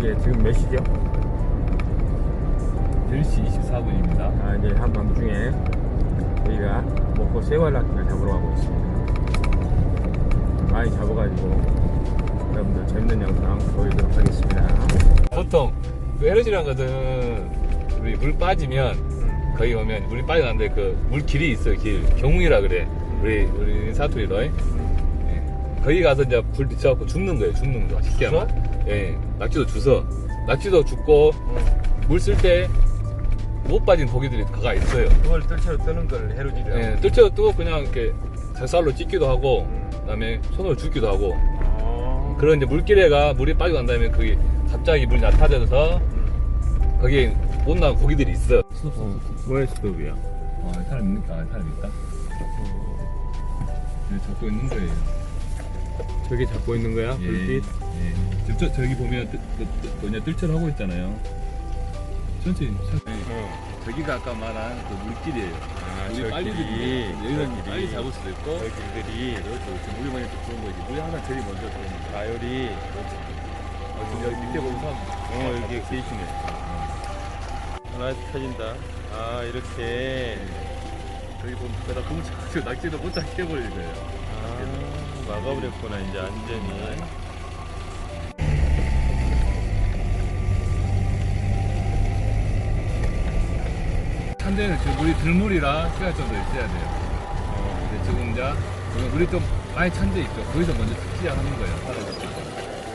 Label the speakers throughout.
Speaker 1: 이게 지금 몇 시죠?
Speaker 2: 10시 24분입니다.
Speaker 1: 아, 이제 한밤 중에 저희가 먹고 새우알라키를 잡으러 가고 있습니다. 많이 잡아가지고 여러분들 재밌는 영상 보여드리도록 하겠습니다.
Speaker 2: 보통 그 에너지란 것은 우리 물 빠지면 거기 오면 물이 빠져나는데 그 물 길이 있어요 길 경운이라 그래 우리 우리 사투리로 예. 거기 가서 이제 불 비춰갖고 죽는 거예요 죽는 거 쉽게 하면 예 낙지도 주서 낙지도 죽고 물 쓸 때 못 빠진 고기들이 가가 있어요
Speaker 1: 그걸 뜰채로 뜨는 걸 해루질이라고.
Speaker 2: 예 뜰채도 뜨고 그냥 이렇게 젖살로 찢기도 하고 그다음에 손으로 줍기도 하고
Speaker 1: 아,
Speaker 2: 그런 이제 물길에가 물이 빠지고 난 다음에 거기 갑자기 물이 낮아져서 거기에 못 나온 고기들이 있어.
Speaker 1: 왜 스톱이야?
Speaker 2: 아, 사람 있는, 아, 사람 있다? 네, 잡고 있는 거예요.
Speaker 1: 저기 잡고 있는 거야? 불빛?
Speaker 2: 예. 저, 저, 저기 보면, 뜨, 뜨, 뜨, 뭐냐, 뜰채를 하고 있잖아요. 천천히, 천천히.
Speaker 1: 어.
Speaker 2: 저기가 아까 말한 그 물길이에요.
Speaker 1: 아,
Speaker 2: 물이
Speaker 1: 저
Speaker 2: 빨리
Speaker 1: 길이.
Speaker 2: 들리고, 여기서
Speaker 1: 저.
Speaker 2: 빨리 잡을 수도 있고.
Speaker 1: 저 길들이
Speaker 2: 그렇죠. 지금 물이 많이 들어온 거지. 물이 항상 제일 먼저 들어오는 거야.
Speaker 1: 가열이
Speaker 2: 어, 지금 여기 밑에 보면 사람.
Speaker 1: 어 여기 계시네 하나 펴진다 아 이렇게
Speaker 2: 여기 보면 내가 공차고 낙지도 못 잡게 거예요.
Speaker 1: 아 막아버렸구나 이제 완전히
Speaker 2: 산대는 지금 물이 들물이라 시간이 좀 더 있어야 돼요. 어, 근데 지금 이제 지금 물이 좀 많이 찬 데 있죠. 거기서 먼저 시작하는 거예요.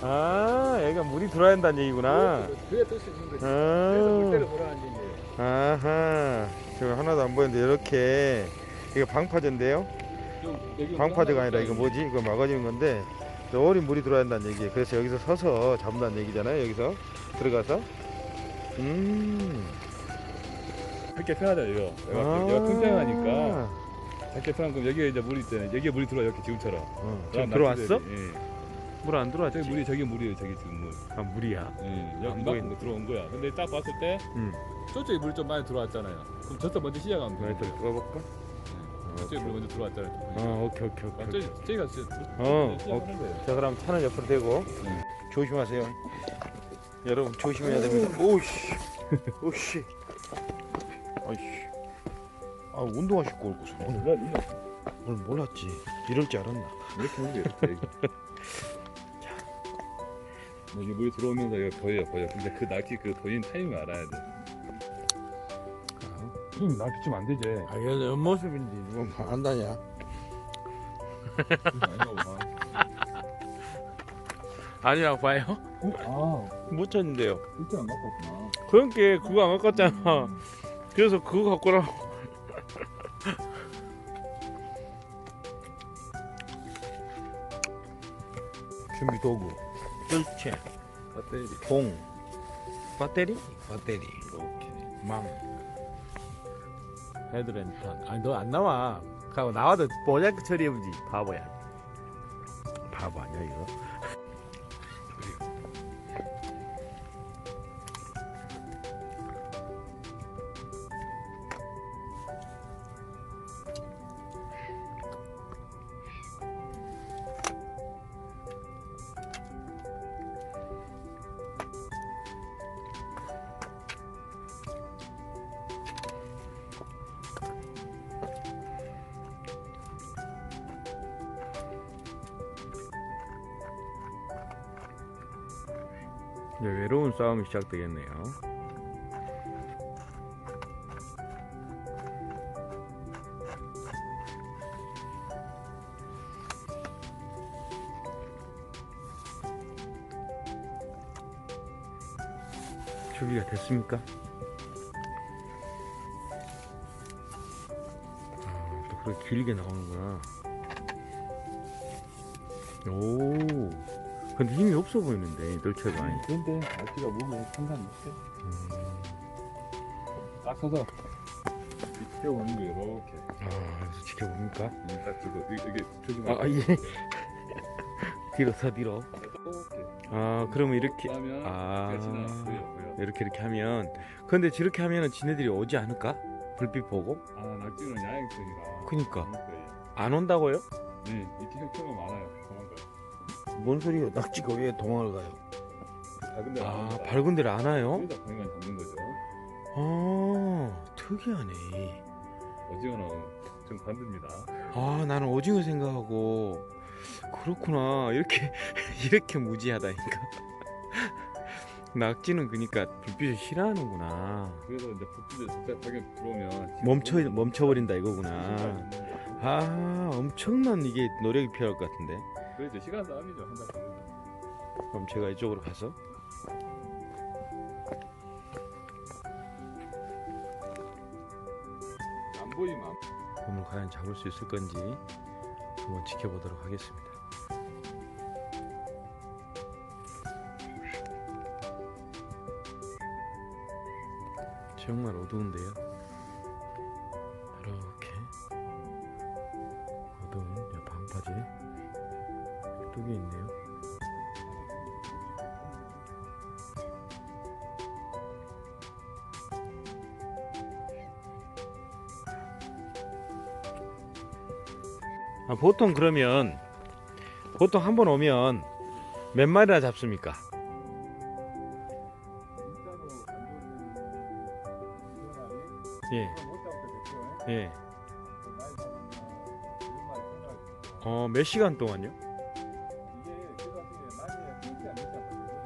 Speaker 1: 아 여기가 물이 들어야 한다는 얘기구나
Speaker 2: 그게 뜻이 있는 거지.
Speaker 1: 아.
Speaker 2: 그래서 물때를 보라 앉은 거예요.
Speaker 1: 아하 지금 하나도 안 보이는데 이렇게 이거 방파제인데요 방파제가 아니라 이거 뭐지 이거 막아주는 건데 저 어린 물이 들어야 한다는 얘기예요 그래서 여기서 서서 잡는다는 얘기잖아요 여기서 들어가서 음
Speaker 2: 이렇게 편하다 이거.
Speaker 1: 아.
Speaker 2: 얘가, 얘가 튼튼하니까 이렇게 편한 그럼 여기에 이제 물이 있잖아요. 여기에 물이 들어와 이렇게 지금처럼.
Speaker 1: 어, 지금 들어왔어?
Speaker 2: 예.
Speaker 1: 물 안 들어왔지?
Speaker 2: 저기 물이 저기 물이에요. 저기 지금 물.
Speaker 1: 아 물이야
Speaker 2: 예.
Speaker 1: 안
Speaker 2: 여기
Speaker 1: 보이네.
Speaker 2: 들어온 거야. 근데 딱 봤을 때
Speaker 1: 음.
Speaker 2: 저쪽에 물이 좀 많이 들어왔잖아요. 그럼 저쪽 먼저 시작하면
Speaker 1: 네,
Speaker 2: 돼요.
Speaker 1: 또 꺼볼까?
Speaker 2: 물 먼저 들어왔잖아요.
Speaker 1: 어 오케이 오케이
Speaker 2: 아,
Speaker 1: 오케이,
Speaker 2: 저기
Speaker 1: 오케이.
Speaker 2: 저기가 진짜
Speaker 1: 어,
Speaker 2: 시작하는 거예요.
Speaker 1: 자 그럼 차는 옆으로 대고
Speaker 2: 네.
Speaker 1: 조심하세요 여러분 조심해야 됩니다 오씨 오씨 아이씨 아 운동화 신고 올고서 오늘
Speaker 2: 몰라.
Speaker 1: 오늘 몰랐지 이럴 줄 알았나
Speaker 2: 이렇게 하는. 이렇게. 여기 물이 들어오면서 이거 보여 보여. 근데 그 낙지 그 보이는 타이밍을 알아야 돼. 형, 나 비치면 안 되지.
Speaker 1: 아 이거 옆모습인지 누가 뭐 안다냐? 아니야 봐요?
Speaker 2: 아,
Speaker 1: 못 찾는데요.
Speaker 2: 진짜 안 바꿨구나.
Speaker 1: 그러니까 그거 안 갖고 그래서 그거 갖고 라 준비 도구. 뜰채
Speaker 2: 배터리.
Speaker 1: 공. 배터리? 배터리.
Speaker 2: 이렇게.
Speaker 1: 망 헤드랜턴 아니 너 안 나와. 가고 나와도 모자이크 처리해보지. 바보야. 바보 아니야 이거 이제 외로운 싸움이 시작되겠네요. 준비가 됐습니까? 아, 또 그렇게 길게 나오는구나. 오 근데 힘이 없어 보이는데 이 널체가 아니
Speaker 2: 근데 낙지가 몸에 상관이 없어. 딱 서서 밑에 오는 거 이렇게.
Speaker 1: 아 여기서 지켜봅니까?
Speaker 2: 음, 딱 이- 이게 조심.
Speaker 1: 아, 아 예. 뒤로 서 뒤로. 아 그러면 이렇게
Speaker 2: 하면
Speaker 1: 아.
Speaker 2: 보여.
Speaker 1: 이렇게 이렇게 하면 근데 저렇게 하면은 지네들이 오지 않을까? 불빛 보고
Speaker 2: 아 낙지는 야행성이라.
Speaker 1: 그니까.
Speaker 2: 그럴 거예요.
Speaker 1: 안 온다고요?
Speaker 2: 네, 이렇게 혁표가 많아요. 도망가요.
Speaker 1: 뭔 소리야? 낙지가 왜 도망을 가요?
Speaker 2: 작은 데는
Speaker 1: 아,
Speaker 2: 아닙니다.
Speaker 1: 밝은 데를 안 와요?
Speaker 2: 잡는 거죠.
Speaker 1: 아, 특이하네.
Speaker 2: 오징어는 좀 관두입니다.
Speaker 1: 아, 나는 오징어 생각하고 그렇구나. 이렇게 이렇게 무지하다니까. 낙지는 그러니까 불빛을 싫어하는구나.
Speaker 2: 그래서 이제 불빛에 진짜 가격 들어오면
Speaker 1: 멈춰 멈춰버린다 이거구나.
Speaker 2: 아.
Speaker 1: 아, 엄청난 이게 노력이 필요할 것 같은데.
Speaker 2: 그렇죠. 시간 싸움이죠. 한 달 걸리면.
Speaker 1: 그럼 제가 이쪽으로 가서
Speaker 2: 안 보이면 안
Speaker 1: 오늘 과연 잡을 수 있을 건지 한번 지켜보도록 하겠습니다. 정말 어두운데요. 보통 그러면 보통 한 번 오면 몇 마리나 잡습니까? 예, 예. 어, 몇 시간 동안요?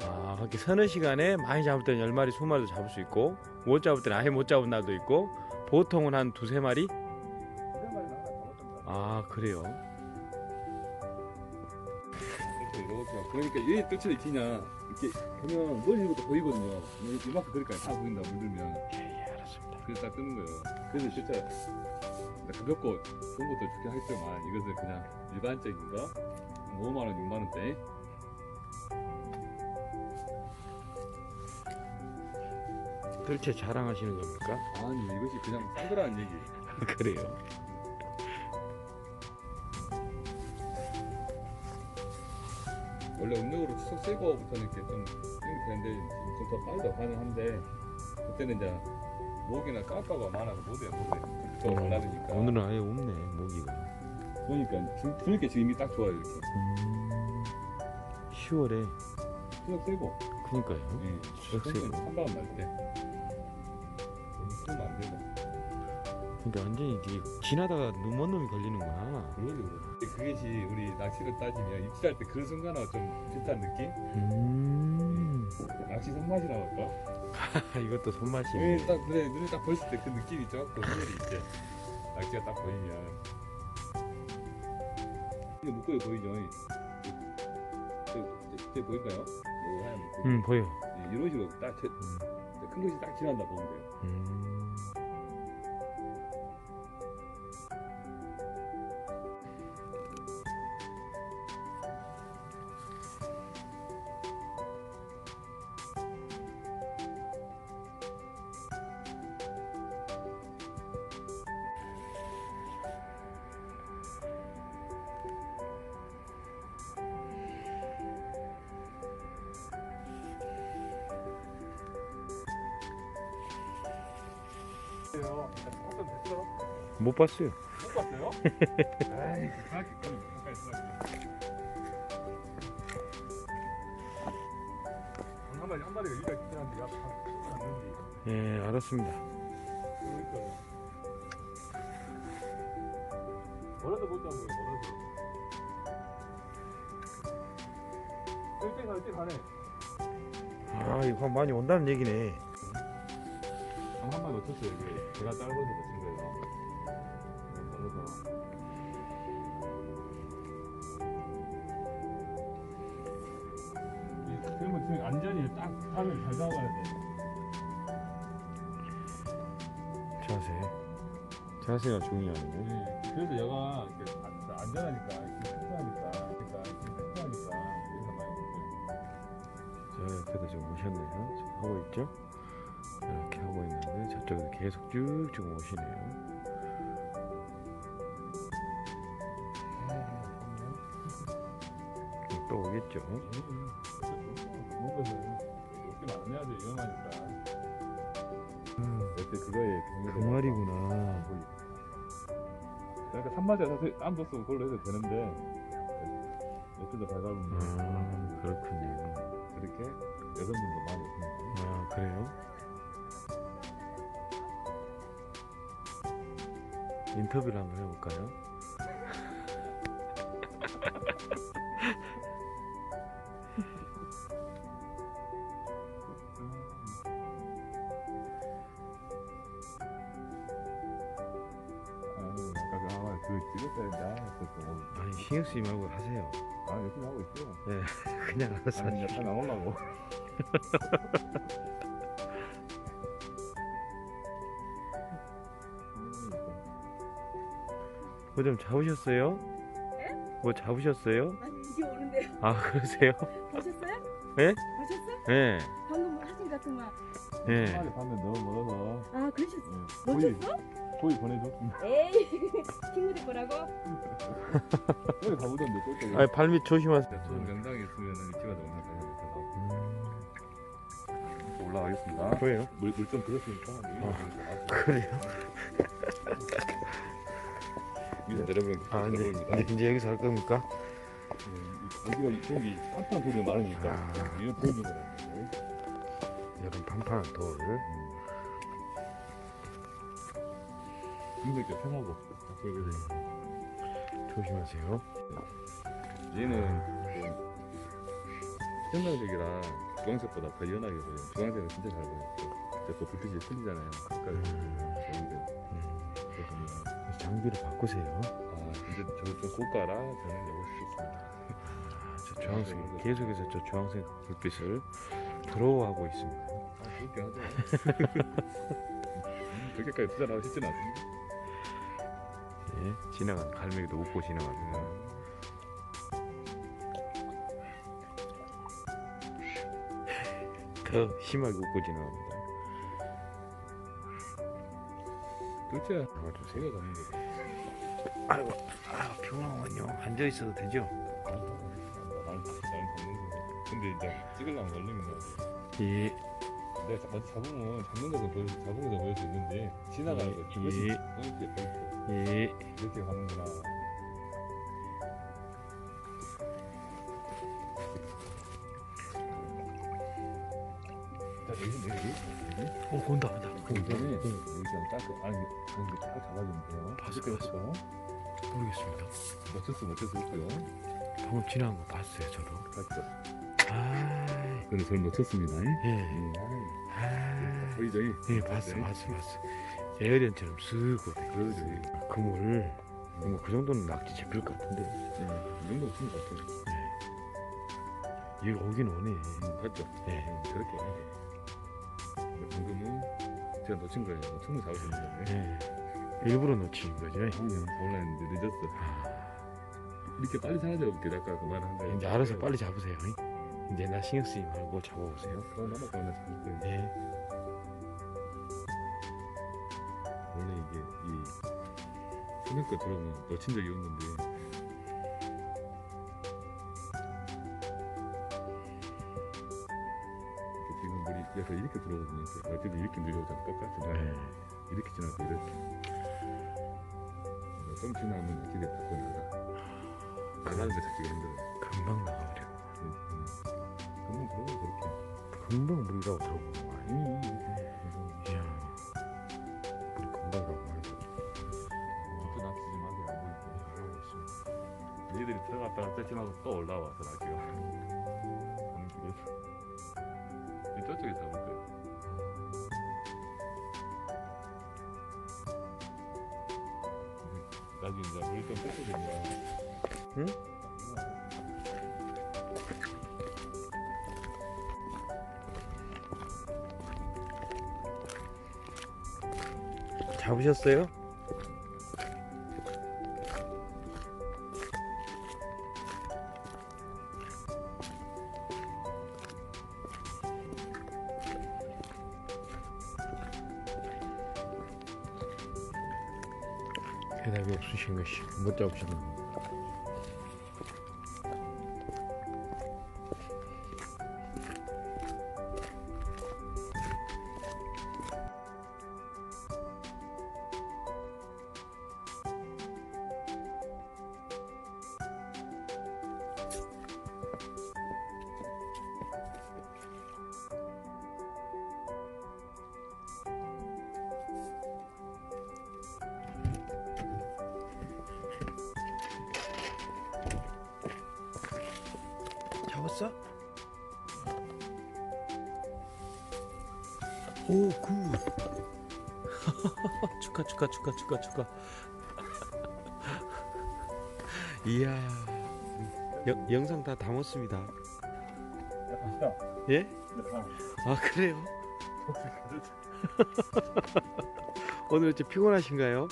Speaker 1: 아, 그렇게 서너 시간에 많이 잡을 때는 10마리, 20마리도 잡을 수 있고 못 잡을 때는 아예 못 잡은 날도 있고 보통은 한 두세 마리? 아, 그래요.
Speaker 2: 이렇게 그러니까 이 끝을 기냐 이렇게 보면 멀리부터 보이거든요. 이- 이만큼 그러니까 다 보인다 물들면
Speaker 1: 예, 예, 알았습니다.
Speaker 2: 그래서 딱 뜨는 거예요. 그래서 진짜 가볍고 좋은 것도 좋긴 하겠지만 이것은 그냥 일반적인 거 5만 원, 6만 원대
Speaker 1: 뜰채 자랑하시는 겁니까?
Speaker 2: 아니 이것이 그냥 싼 거라는 얘기.
Speaker 1: 그래요.
Speaker 2: 원래 음력으로 추석 세고부터는 이렇게 좀 되는데 지금 좀더 빨리도 가능한데 그때는 이제 모기나 까까가 많아서 못해 못해 또 달라드니까.
Speaker 1: 오늘은 아예 없네 모기가.
Speaker 2: 그러니까 주, 그러니까 지금 이미 딱 좋아요 이렇게.
Speaker 1: 음, 10월에
Speaker 2: 추석 세고
Speaker 1: 그니까요.
Speaker 2: 예
Speaker 1: 추석 세고.
Speaker 2: 한밤 날때. 쓰면 안 되고
Speaker 1: 그러니까 완전히 이게 지나다가 눈먼 놈이 걸리는구나.
Speaker 2: 그걸로 그것이 우리 낚시를 따지면 입질할 때 그 순간하고 좀 비슷한 느낌?
Speaker 1: 음,
Speaker 2: 낚시 손맛이라고 할까?
Speaker 1: 이것도
Speaker 2: 눈에
Speaker 1: 손맛이 네.
Speaker 2: 딱 눈에, 눈에 딱 보였을 때 그 느낌이 조금 흐물이 있지 낚시가 딱 보이면 이게 묶어요 보이죠? 저 보일까요? 묶음
Speaker 1: 음, 보여.
Speaker 2: 예, 이런 식으로 딱큰 것이 딱 지난다 보면 돼요
Speaker 1: 음, 봤어요.
Speaker 2: 못 봤어요? 에이 한 마리 한 마리가 이가 있긴 한데 야 봤는지
Speaker 1: 예, 알았습니다.
Speaker 2: 그러니까요 못 뭐라도 일대 가네 일대 가네
Speaker 1: 아, 이거 많이 온다는 얘기네.
Speaker 2: 한 마리 놓쳤어요 이게 제가 짧아서 놓친 거예요 그래서 이- 그러면 지금 안전히 딱 판을 잘 잡아야 돼
Speaker 1: 자세. 자세가 중요하네.
Speaker 2: 네, 그래서 이렇게 안- 안전하니까 특수하니까 그러니까 특수하니까 여기서 많이 오는
Speaker 1: 저 옆에도 지금 오셨네요. 지금 하고 있죠? 이렇게 하고 있는데 저쪽에서 계속 쭉쭉 오시네요. 또 오겠죠?
Speaker 2: 좋은 것은 욕심 안 내야 돼 위험하니까 그때 그거에
Speaker 1: 그 말이구나.
Speaker 2: 그러니까 산마디가 사실 땀 줬으면 그걸로 해도 되는데 맥주도 발가면
Speaker 1: 아, 그렇군요.
Speaker 2: 그렇게 여성분도 많이 오십니다.
Speaker 1: 아, 그래요? 인터뷰를 한번 해볼까요?
Speaker 2: 아, 그 찍었다는데 아, 그또 오늘
Speaker 1: 아니, 신경 쓰지 말고 하세요.
Speaker 2: 아 열심히 하고 있어요.
Speaker 1: 그냥 알아서
Speaker 2: 아니
Speaker 1: 하십시오.
Speaker 2: 다 나오려고.
Speaker 1: 뭐 좀 잡으셨어요? 뭐 잡으셨어요?
Speaker 3: 아니 이게 오는데요.
Speaker 1: 아, 그러세요?
Speaker 3: 보셨어요?
Speaker 1: 예?
Speaker 3: 보셨어요?
Speaker 1: 예,
Speaker 3: 방금 사진 같은 거.
Speaker 1: 예.
Speaker 2: 빨리 가면 너무 멀어서
Speaker 3: 아 그러셨어?
Speaker 2: 예, 고이
Speaker 3: 놓쳤어?
Speaker 2: 고이 보내줬습니다.
Speaker 3: 에이 친구들 거라고?
Speaker 2: 여기 가보던데 쫄쫄.
Speaker 1: 아, 발밑 조심하세요.
Speaker 2: 좋은 명당에 있으면 위치가 너무 나가요. 올라가겠습니다.
Speaker 1: 그래요?
Speaker 2: 물물좀 들었으니까.
Speaker 1: 그래요?
Speaker 2: 위로 내려보는 게
Speaker 1: 아, 이제,
Speaker 2: 보입니다.
Speaker 1: 이제, 이제 여기서 할 겁니까?
Speaker 2: 네, 여기가 여기 한판 돌이 많으니까
Speaker 1: 아.
Speaker 2: 위로 보이는 거예요.
Speaker 1: 판판한 돌.
Speaker 2: 굉장히 편하고. 그리고
Speaker 1: 조심하세요.
Speaker 2: 얘는 현상색이라 주황색보다 더 연하게 보여요. 주황색은 진짜 잘 보여요. 또 불빛이 틀리잖아요. 색깔이
Speaker 1: 음.
Speaker 2: 좋은데.
Speaker 1: 음,
Speaker 2: 그래서
Speaker 1: 장비를 바꾸세요.
Speaker 2: 아 이제 저좀 고가라 저는 요거 쓰겠습니다.
Speaker 1: 아, 저 주황색, 계속해서 저 주황색 불빛을 부러워하고 있습니다.
Speaker 2: 아 그렇게 하죠. 그렇게까지 투자를 하고 싶지는 않습니다.
Speaker 1: 예, 지나간 갈매기도 웃고 지나갑니다. 더 심하게 웃고 지나갑니다.
Speaker 2: 도대체
Speaker 1: 잡아주세요.
Speaker 2: 제가 가는 거죠.
Speaker 1: 아이고, 아이고, 평화원요. 앉아 있어도 되죠?
Speaker 2: 날, 날 잡는 거. 근데 이제 찍으려면 걸리면
Speaker 1: 예,
Speaker 2: 내가 잡- 먼저 잡으면 잡는 것도 보여, 잡은 것도 보일 수 있는데 지나가는 거
Speaker 1: 예. 예.
Speaker 2: 이렇게 가는구나. 여기. 여기 이전에 여기 그냥 딱 그- 아니 아니 딱 잡아주면 돼요.
Speaker 1: 봤어,
Speaker 2: 이렇게
Speaker 1: 봤어.
Speaker 2: 했어요.
Speaker 1: 모르겠습니다.
Speaker 2: 멋졌어 했고요.
Speaker 1: 방금 지나간 거 봤어요, 저도.
Speaker 2: 맞죠.
Speaker 1: 아,
Speaker 2: 근데 저는 놓쳤습니다.
Speaker 1: 예.
Speaker 2: 음,
Speaker 1: 아,
Speaker 2: 보이죠?
Speaker 1: 예, 봤어, 봤어, 봤어. 에어리언처럼 쓱 오네.
Speaker 2: 그러지.
Speaker 1: 그물, 뭐 그 정도는 낙지 잡힐 것 같은데.
Speaker 2: 예, 이 정도 치는 것 같아요.
Speaker 1: 얘 오긴 오네.
Speaker 2: 음, 맞죠?
Speaker 1: 예.
Speaker 2: 음, 하는 거. 방금은 제가 놓친 거예요. 충분히 잡을 수 있는 건데.
Speaker 1: 예. 일부러 놓친 거죠.
Speaker 2: 올라했는데 늦었어. 이렇게 빨리 사라져 볼게 아까 그 말한 거.
Speaker 1: 이제 알아서 빨리 잡으세요. 이제 나 신경 쓰지 말고 잡아보세요.
Speaker 2: 그럼 넘어 가면 잡을 거예요.
Speaker 1: 예.
Speaker 2: 원래 이게 이거 들어오면 놓친 적이 없는데. 그래서 이렇게 들어오거든요. 어쨌든 이렇게 늘려오잖아. 똑같이 나
Speaker 1: 예.
Speaker 2: 이렇게 지나고 이렇게. 좀 지나면 길에 닫고 나가. 나가는 거 찾기가 힘들어.
Speaker 1: 금방 나가버려.
Speaker 2: 음, 음. 금방 들어오면 그렇게.
Speaker 1: 금방 물이라고 들어보는 거. 이야.
Speaker 2: 또. 안 보이게. 하고 있습니다. 얘들이 들어갔다가 떼지나고 또 올라와서 낚시가. 물이 좀 뺏어지면.
Speaker 1: 응? 잡으셨어요? 대답이 없으신 것이 못 잡으셨나 잡았어? 오, 굿. 축하, 축하, 축하, 축하, 축하. 이야, 여, 영상 다 담았습니다. 예? 아, 그래요? 오늘 어째 피곤하신가요?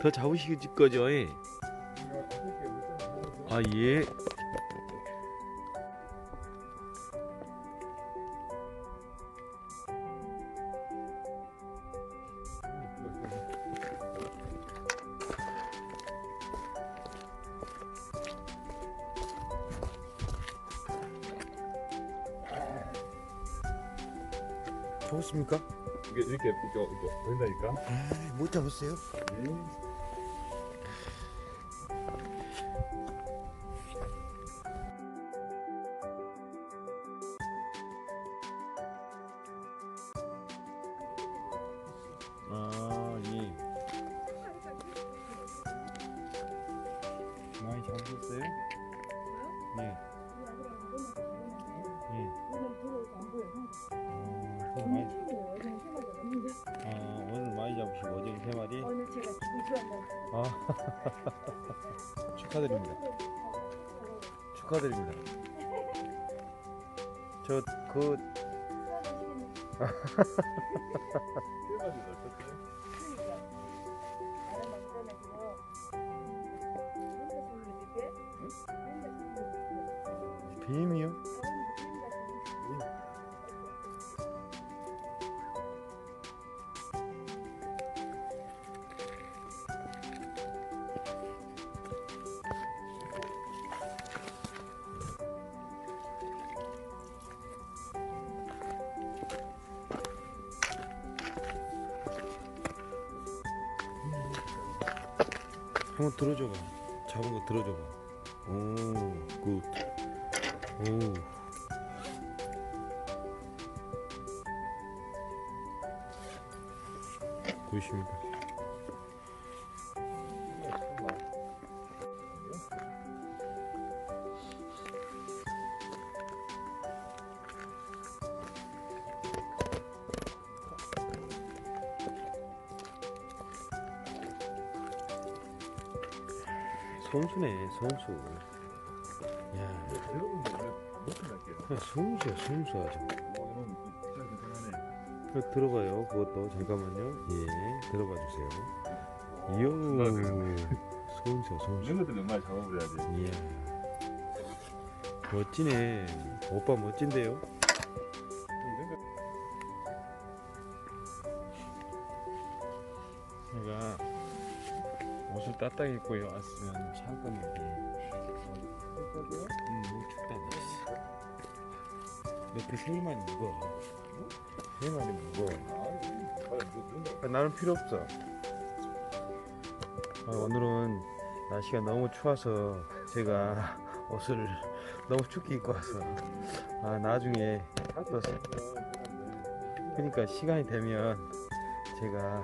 Speaker 1: 더 잡으실 거죠? 예? 아, 예. 잡았습니까?
Speaker 2: 이게 이렇게 이렇게 이렇게 보인다니까.
Speaker 1: 아, 못 잡았어요? 아, 예. 많이 잡으셨어요? 예. 많이, 아, 오늘 많이 잡으시고 어제 세 마리?
Speaker 3: 오늘 제가 좋았나
Speaker 1: 아, 축하드립니다. 축하드립니다. 저, 그, 한번 들어줘봐. 잡은 거 들어줘봐. 오, 굿. 오. 굿입니다. 선수네, 선수. 야, 선수야, 선수 아주. 그 들어가요. 그것도 잠깐만요. 예, 들어가 주세요. 이요, 선수, 선수.
Speaker 2: 이런 것들 정말 잡아버려야지.
Speaker 1: 이야, 멋지네. 오빠 멋진데요? 제가 옷을 따뜻하게 입고 왔으면 살 건데. 음, 너무 춥다. 너그 묵어. 세 마리 묵어. 아, 나는 필요 없어. 아, 오늘은 날씨가 너무 추워서 제가 옷을 너무 춥게 입고 와서 아, 나중에 또 세- 그러니까 시간이 되면 제가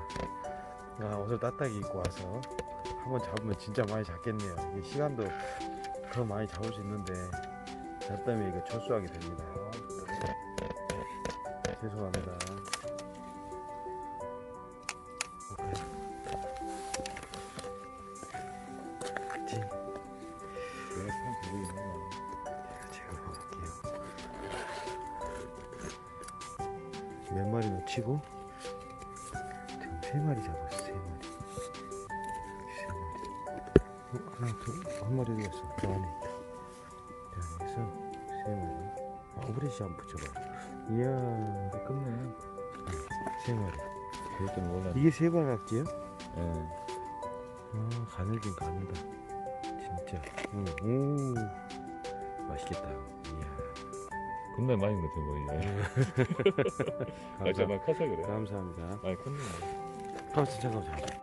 Speaker 1: 아, 옷을 따뜻하게 입고 와서 한번 잡으면 진짜 많이 잡겠네요. 시간도 더 많이 잡을 수 있는데 저 때문에 이거 철수하게 됩니다. 죄송합니다. 몇 마리 놓치고 지금 세 마리 잡 한 마리 들었어. 저 안에 있다. 저 안에서 세 마리. 아, 오브레시 한번 붙여봐. 이야,
Speaker 2: 끝내.
Speaker 1: 세 마리.
Speaker 2: 그것도 몰라.
Speaker 1: 이게 세 발각지요?
Speaker 2: 예.
Speaker 1: 아, 가늘긴 가늘다. 진짜. 응. 오, 맛있겠다. 이야.
Speaker 2: 겁나 많이 넣죠 뭐 아,
Speaker 1: 감사,
Speaker 2: 정말 커서 그래.
Speaker 1: 감사합니다.
Speaker 2: 많이 컸네.
Speaker 1: 아, 진짜 감사합니다.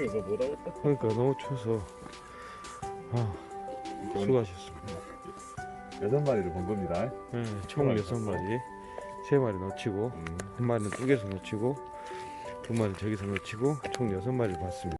Speaker 2: 이거 뭐라고?
Speaker 1: 그러니까 너무 추워서 아, 수고하셨습니다.
Speaker 2: 여섯 마리를 본 겁니다.
Speaker 1: 네, 총 여섯 마리, 세 마리 놓치고
Speaker 2: 음.
Speaker 1: 한 마리는 뚝에서 놓치고 두 마리 저기서 놓치고 총 여섯 마리를 봤습니다.